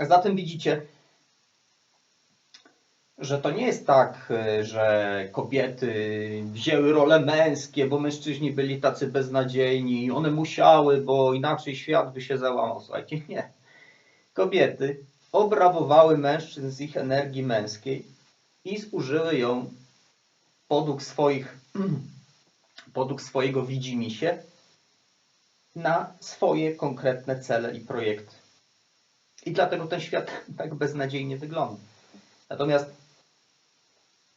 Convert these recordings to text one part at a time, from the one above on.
Zatem widzicie, że to nie jest tak, y, że kobiety wzięły role męskie, bo mężczyźni byli tacy beznadziejni, one musiały, bo inaczej świat by się załamał. Słuchajcie, nie. Kobiety obrabowały mężczyzn z ich energii męskiej i zużyły ją podług swoich, podług swojego widzimisię na swoje konkretne cele i projekty. I dlatego ten świat tak beznadziejnie wygląda. Natomiast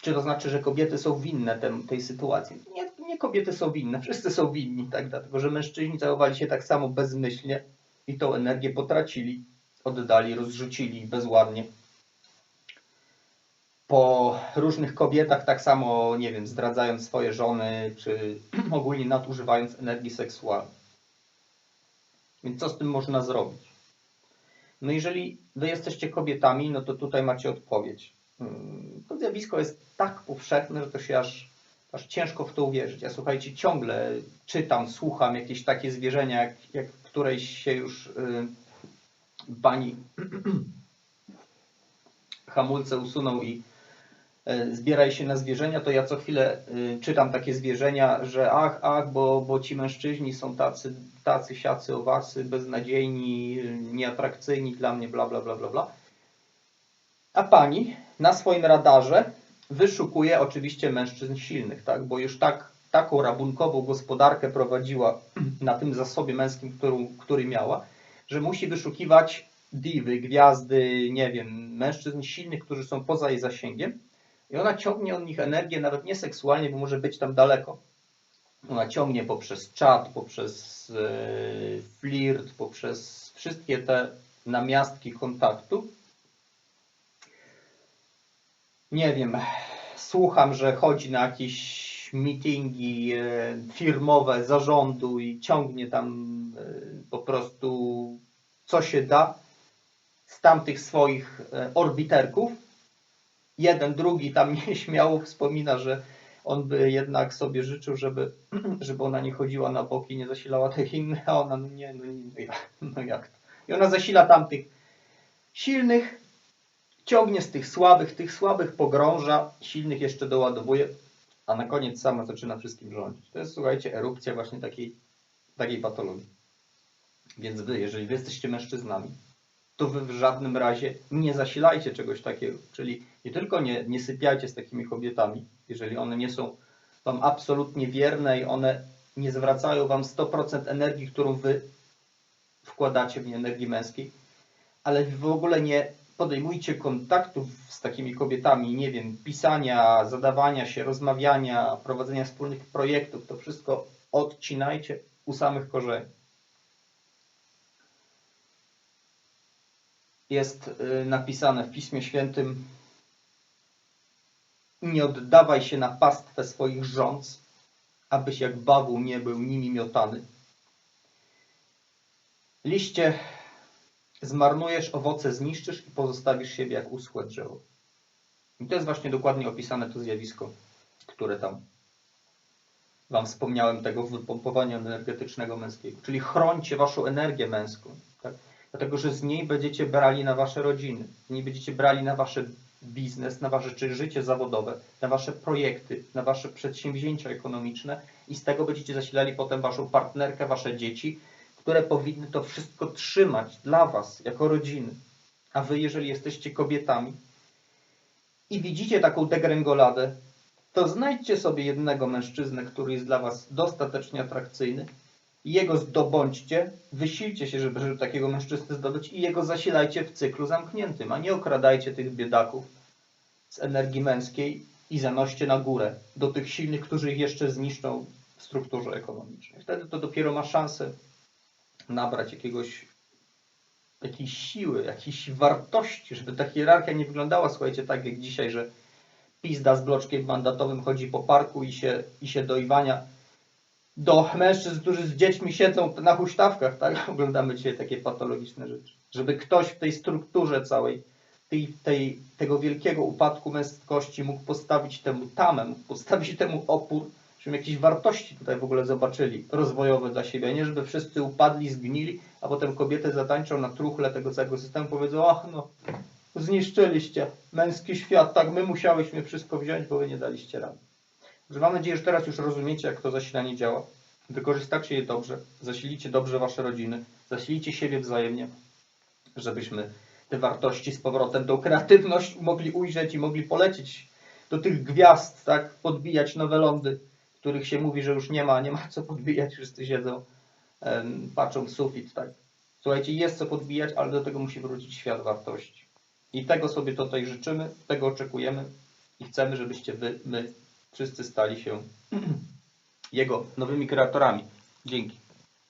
czy to znaczy, że kobiety są winne tem, tej sytuacji? Nie, nie kobiety są winne, wszyscy są winni, tak? Dlatego, że mężczyźni zachowali się tak samo bezmyślnie i tą energię potracili, oddali, rozrzucili bezładnie. Po różnych kobietach tak samo, nie wiem, zdradzając swoje żony, czy ogólnie nadużywając energii seksualnej. Więc co z tym można zrobić? No jeżeli wy jesteście kobietami, no to tutaj macie odpowiedź. Mm, To zjawisko jest tak powszechne, że to się aż, aż ciężko w to uwierzyć. Ja słuchajcie, ciągle czytam, słucham jakieś takie zwierzenia, jak, jak którejś się już y, pani hamulce usunął i zbieraj się na zwierzenia, to ja co chwilę y, czytam takie zwierzenia, że ach, ach, bo, bo ci mężczyźni są tacy, tacy, siacy, owacy, beznadziejni, nieatrakcyjni dla mnie, bla, bla, bla, bla, bla. A pani na swoim radarze wyszukuje oczywiście mężczyzn silnych, tak? bo już tak, taką rabunkową gospodarkę prowadziła na tym zasobie męskim, który miała, że musi wyszukiwać diwy, gwiazdy, nie wiem, mężczyzn silnych, którzy są poza jej zasięgiem i ona ciągnie od nich energię, nawet nie seksualnie, bo może być tam daleko. Ona ciągnie poprzez czat, poprzez e, flirt, poprzez wszystkie te namiastki kontaktu nie wiem, słucham, że chodzi na jakieś meetingi e, firmowe zarządu i ciągnie tam e, po prostu co się da z tamtych swoich orbiterków. Jeden, drugi tam nieśmiało wspomina, że on by jednak sobie życzył, żeby, żeby ona nie chodziła na boki nie zasilała tych innych, a ona no nie, no, nie, no, jak, no jak to. I ona zasila tamtych silnych, ciągnie z tych słabych, tych słabych pogrąża, silnych jeszcze doładowuje, a na koniec sama zaczyna wszystkim rządzić. To jest, słuchajcie, erupcja właśnie takiej, takiej patologii. Więc wy, jeżeli wy jesteście mężczyznami, to wy w żadnym razie nie zasilajcie czegoś takiego. Czyli nie tylko nie, nie sypiajcie z takimi kobietami, jeżeli one nie są wam absolutnie wierne i one nie zwracają wam 100% energii, którą wy wkładacie w nie energii męskiej, ale w ogóle nie podejmujcie kontaktów z takimi kobietami, nie wiem, pisania, zadawania się, rozmawiania, prowadzenia wspólnych projektów, to wszystko odcinajcie u samych korzeni. Jest y, napisane w Piśmie Świętym nie oddawaj się na pastwę swoich rządz, abyś jak bawu nie był nimi miotany. Liście zmarnujesz, owoce zniszczysz i pozostawisz siebie jak uschłe drzewo. I to jest właśnie dokładnie opisane to zjawisko, które tam Wam wspomniałem, tego wypompowania energetycznego męskiego. Czyli chrońcie Waszą energię męską, tak? Dlatego że z niej będziecie brali na Wasze rodziny, z niej będziecie brali na Wasze biznes, na Wasze czy życie zawodowe, na Wasze projekty, na Wasze przedsięwzięcia ekonomiczne i z tego będziecie zasilali potem Waszą partnerkę, Wasze dzieci, które powinny to wszystko trzymać dla Was jako rodziny. A Wy, jeżeli jesteście kobietami i widzicie taką degrengoladę, to znajdźcie sobie jednego mężczyznę, który jest dla Was dostatecznie atrakcyjny, i jego zdobądźcie, wysilcie się, żeby, takiego mężczyznę zdobyć i jego zasilajcie w cyklu zamkniętym, a nie okradajcie tych biedaków z energii męskiej i zanoście na górę do tych silnych, którzy ich jeszcze zniszczą w strukturze ekonomicznej. Wtedy to dopiero ma szansę nabrać jakiegoś, jakiejś siły, jakiejś wartości, żeby ta hierarchia nie wyglądała, słuchajcie, tak jak dzisiaj, że pizda z bloczkiem mandatowym chodzi po parku i się, i się do Iwania do mężczyzn, którzy z dziećmi siedzą na huśtawkach, tak? Oglądamy dzisiaj takie patologiczne rzeczy. Żeby ktoś w tej strukturze całej, tej, tej, tego wielkiego upadku męskości mógł postawić temu tamę, mógł postawić temu opór, żebyśmy jakieś wartości tutaj w ogóle zobaczyli, rozwojowe dla siebie, nie żeby wszyscy upadli, zgnili, a potem kobiety zatańczą na truchle tego całego systemu, powiedzą, ach no, zniszczyliście męski świat, tak, my musiałyśmy wszystko wziąć, bo wy nie daliście rady. Że mam nadzieję, że teraz już rozumiecie, jak to zasilanie działa. Wykorzystacie je dobrze, zasilicie dobrze wasze rodziny, zasilicie siebie wzajemnie, żebyśmy te wartości z powrotem, tą kreatywność mogli ujrzeć i mogli polecieć do tych gwiazd, tak, podbijać nowe lądy, których się mówi, że już nie ma, nie ma co podbijać, wszyscy siedzą, em, patrzą w sufit, tak. Słuchajcie, jest co podbijać, ale do tego musi wrócić świat wartości. I tego sobie tutaj życzymy, tego oczekujemy i chcemy, żebyście wy, my wszyscy stali się jego nowymi kreatorami. Dzięki.